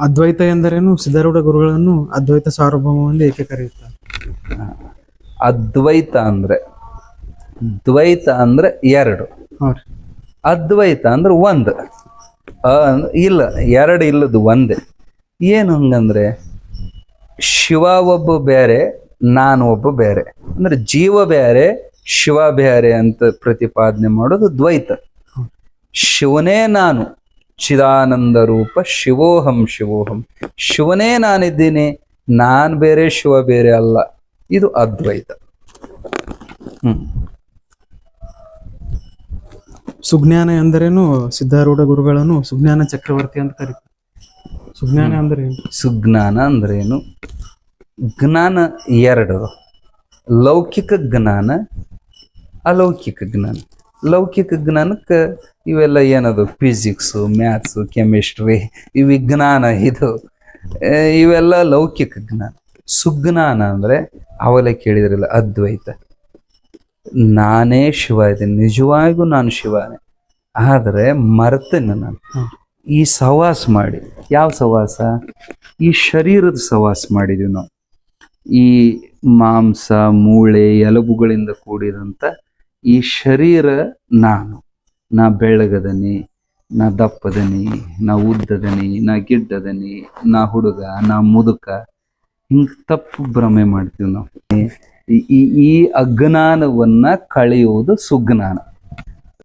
ಅದ್ವೈತ ಎಂದರೇನು? ಸಿದ್ಧಾರೂಢ ಗುರುಗಳನ್ನು ಅದ್ವೈತ ಸಾರ್ವಭೌಮವೆಂದು ಏಕೆ ಕರೆಯುತ್ತಾರೆ? ಅದ್ವೈತ ಅಂದ್ರೆ ದ್ವೈತ ಅಂದ್ರೆ ಎರಡು. ಅದ್ವೈತ ಅಂದ್ರೆ ಒಂದು. ಇಲ್ಲ ಎರಡು ಇಲ್ಲದು ಒಂದೇ. ಏನು ಹಂಗಂದ್ರೆ ಶಿವ ಒಬ್ಬ ಬೇರೆ ನಾನು ಒಬ್ಬ ಬೇರೆ. ಅಂದ್ರೆ ಜೀವ ಬೇರೆ ಶಿವ ಬೇರೆ ಅಂತ ಪ್ರತಿಪಾದನೆ ಮಾಡೋದು ದ್ವೈತ. ಶಿವನೇ ನಾನು. ಚಿದಾನಂದ ರೂಪ ಶಿವೋಹಂ ಶಿವೋಹಂ. ಶಿವನೇ ನಾನಿದ್ದೀನಿ ನಾನ್ ಬೇರೆ ಶಿವ ಬೇರೆ ಅಲ್ಲ. ಇದು ಅದ್ವೈತ. ಹ್ಮ್. ಸುಜ್ಞಾನ ಎಂದರೇನು? ಸಿದ್ಧಾರೂಢ ಗುರುಗಳನ್ನು ಸುಜ್ಞಾನ ಚಕ್ರವರ್ತಿ ಅಂತ ಕರೀತಾರೆ. ಸುಜ್ಞಾನ ಅಂದ್ರೆ ಸುಜ್ಞಾನ ಅಂದ್ರೇನು? ಜ್ಞಾನ ಎರಡು. ಲೌಕಿಕ ಜ್ಞಾನ ಅಲೌಕಿಕ ಜ್ಞಾನ. ಲೌಕಿಕ ಜ್ಞಾನಕ್ಕೆ ಇವೆಲ್ಲ ಏನದು? ಫಿಸಿಕ್ಸು ಮ್ಯಾಥ್ಸು ಕೆಮಿಸ್ಟ್ರಿ ಈ ವಿಜ್ಞಾನ ಇದು. ಇವೆಲ್ಲ ಲೌಕಿಕ ಜ್ಞಾನ. ಸುಜ್ಞಾನ ಅಂದರೆ ಅವಲೇ ಕೇಳಿದ್ರಲ್ಲ ಅದ್ವೈತ. ನಾನೇ ಶಿವ ಇದ್ದೀನಿ ನಿಜವಾಗಿಯೂ ನಾನು ಶಿವನೇ. ಆದರೆ ಮರ್ತೇನೆ ನಾನು. ಈ ಸವಾಸ ಮಾಡಿ ಯಾವ ಸವಾಸ? ಈ ಶರೀರದ ಸವಾಸ ಮಾಡಿದೀವಿ ನಾವು. ಈ ಮಾಂಸ ಮೂಳೆ ಎಲುಬುಗಳಿಂದ ಕೂಡಿದಂಥ ಈ ಶರೀರ ನಾನು. ನಾ ಬೆಳ್ಳಗದನಿ ನಾ ದಪ್ಪದನಿ, ನಾ ಉದ್ದದನಿ, ನಾ ಗಿಡ್ಡದನಿ, ನಾ ಹುಡುಗ, ನಾ ಮುದುಕ. ಹಿಂಗೆ ತಪ್ಪು ಭ್ರಮೆ ಮಾಡ್ತೀವಿ ನಾವು. ಈ ಈ ಅಜ್ಞಾನವನ್ನ ಕಳೆಯುವುದು ಸುಜ್ಞಾನ.